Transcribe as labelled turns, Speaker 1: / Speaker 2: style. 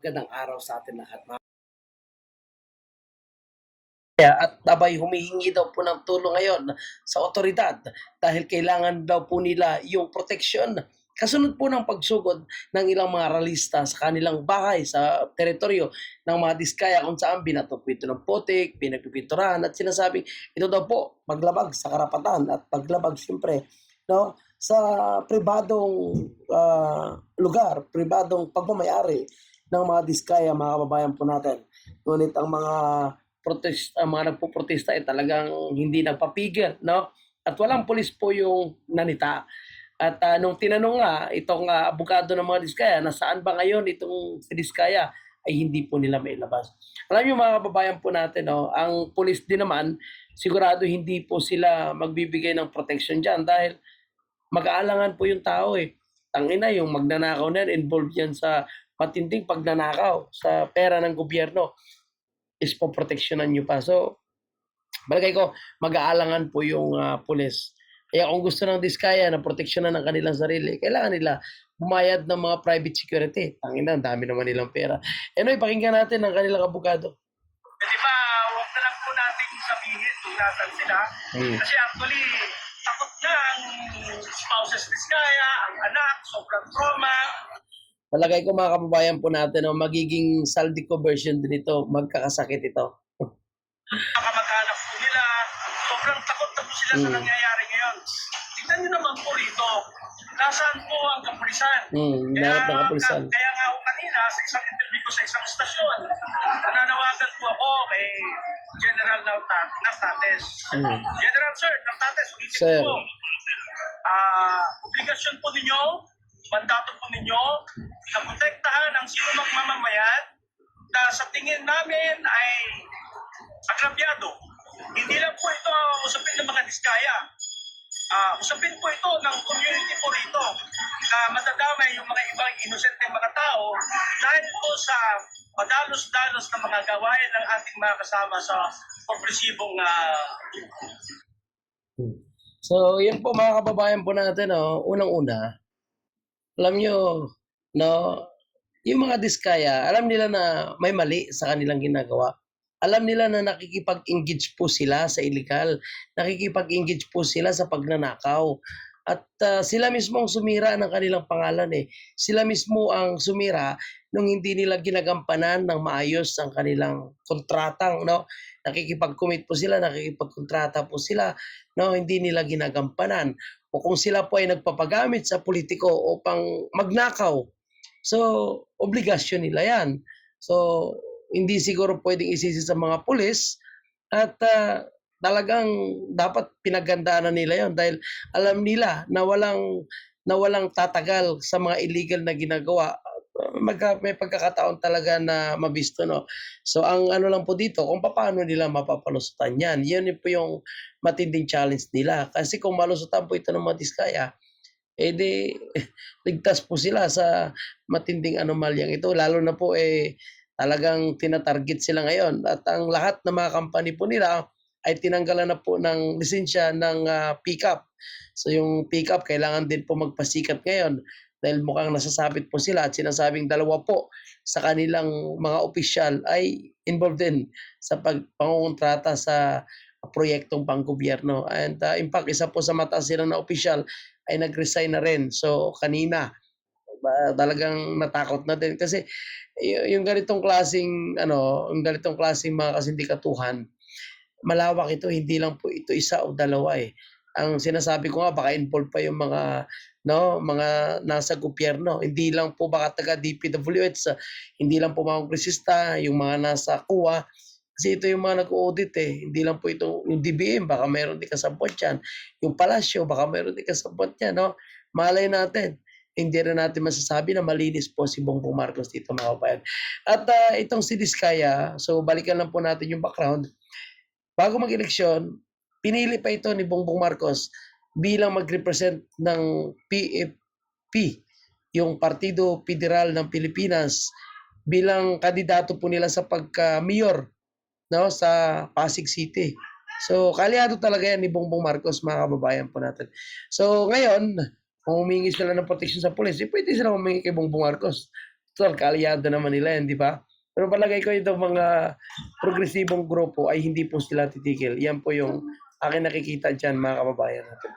Speaker 1: Magandang araw sa atin lahat. at abay humihingi daw po ng tulong ngayon sa otoridad dahil kailangan daw po nila yung proteksyon. Kasunod po ng pagsugod ng ilang mga ralista sa kanilang bahay sa teritoryo ng mga diskaya kung saan binato po ito ng putik, pinagpipinturahan at sinasabing ito daw po maglabag sa karapatan at paglabag siyempre no, sa pribadong ah, lugar, pribadong pagmamayari ng mga diskaya, mga kababayan po natin. Ngunit ang mga protest, ang mga nagpo-protesta ay talagang hindi nagpapigil, no? At walang pulis po yung nanita. At ah, nung tinanong nga itong ah, abogado ng mga diskaya, nasaan ba ngayon itong si diskaya, ay hindi po nila mailabas. Alam niyo mga kababayan po natin, no, ang pulis din naman, sigurado hindi po sila magbibigay ng protection dyan dahil mag-aalangan po yung tao eh. Tangina yung magnanakaw na yan, involved yan sa matinding pagnanakaw sa pera ng gobyerno is po proteksyonan nyo pa. So, balagay ko, mag-aalangan po yung ah, pulis. Kaya kung gusto ng diskaya na proteksyonan ng kanilang sarili, kailangan nila bumayad ng mga private security. Tangina, ang dami naman nilang pera. Ano, ipakinggan natin ang kanilang abogado.
Speaker 2: Di ba, huwag na lang po natin sabihin kung nasan sila.
Speaker 1: Hmm.
Speaker 2: Kasi actually, takot na ang spouses ni Skaya, ang anak, sobrang trauma.
Speaker 1: Palagay ko mga kababayan po natin, no, magiging saldico version din ito, magkakasakit ito.
Speaker 2: Kamag-anak po nila, sobrang takot na po sila sa
Speaker 1: Hmm.
Speaker 2: nangyayari ngayon. Tignan nyo naman po rito, nasaan po ang kapulisan?
Speaker 1: Hmm, lahat ng kapulisan.
Speaker 2: Kaya nga ako kanina, sa isang interview ko sa isang stasyon, nananawagan po ako kay General Naftates.
Speaker 1: Hmm.
Speaker 2: General Sir, Naftates, ulitin
Speaker 1: Sir.
Speaker 2: po. Ah, obligasyon po ninyo, mandato po ninyo, na protektahan ang sino mang mamamayan na sa tingin namin ay agrabyado. Hindi lang po ito usapin ng mga diskaya. Ah, usapin po ito ng community po rito na madadamay yung mga ibang inosente mga tao dahil po sa madalos-dalos na mga gawain ng ating mga kasama sa progresibong ah,
Speaker 1: So, yun po mga kababayan po natin, no, unang-una, alam nyo, no, yung mga diskaya, alam nila na may mali sa kanilang ginagawa. Alam nila na nakikipag-engage po sila sa illegal. Nakikipag-engage po sila sa pagnanakaw. At ah, sila mismo ang sumira ng kanilang pangalan eh. Sila mismo ang sumira nung hindi nila ginagampanan ng maayos ang kanilang kontratang, no? Nakikipag-commit po sila, nakikipagkontrata po sila, no? Hindi nila ginagampanan. O kung sila po ay nagpapagamit sa politiko upang magnakaw, so obligasyon nila yan. So hindi siguro pwedeng isisi sa mga pulis at ah, talagang dapat pinagandaan na nila yon dahil alam nila na walang na walang tatagal sa mga illegal na ginagawa magka, may pagkakataon talaga na mabisto no. So ang ano lang po dito kung paano nila mapapalusutan yan. Yan po yung matinding challenge nila kasi kung malusutan po ito ng mga diskaya eh di ligtas po sila sa matinding anomalyang ito lalo na po eh talagang tinatarget sila ngayon at ang lahat ng mga company po nila ay tinanggalan na po ng lisensya ng ah, pickup. So yung pickup kailangan din po magpasikat ngayon dahil mukhang nasasabit po sila at sinasabing dalawa po sa kanilang mga opisyal ay involved din sa pagpangungontrata sa proyektong panggobyerno. And uh, in fact, isa po sa mataas sila na opisyal ay nag-resign na rin. So kanina, talagang natakot na din kasi yung ganitong klasing ano, yung ganitong klasing mga kasindikatuhan, malawak ito, hindi lang po ito isa o dalawa eh. Ang sinasabi ko nga baka involved pa yung mga no, mga nasa gobyerno. Hindi lang po baka taga DPWH, hindi lang po mga kongresista, yung mga nasa kuwa. Kasi ito yung mga nag-audit eh. Hindi lang po ito yung DBM, baka meron din kasabot yan. Yung palasyo, baka meron din kasabot yan. No? Malay natin hindi rin natin masasabi na malinis po si Bongbong Marcos dito mga kabayan. At ah, itong si Diskaya, so balikan lang po natin yung background. Bago mag-eleksyon, pinili pa ito ni Bongbong Marcos bilang mag-represent ng PFP, yung Partido Federal ng Pilipinas, bilang kandidato po nila sa pagka-mayor no, sa Pasig City. So, kalyado talaga yan ni Bongbong Marcos, mga kababayan po natin. So, ngayon, kung humingi sila ng protection sa pulis, eh, pwede sila humingi kay Bongbong Marcos. Actual, kaalyado naman nila yan, di ba? Pero palagay ko itong mga progresibong grupo ay hindi po sila titigil. Yan po yung akin nakikita dyan, mga kababayan natin.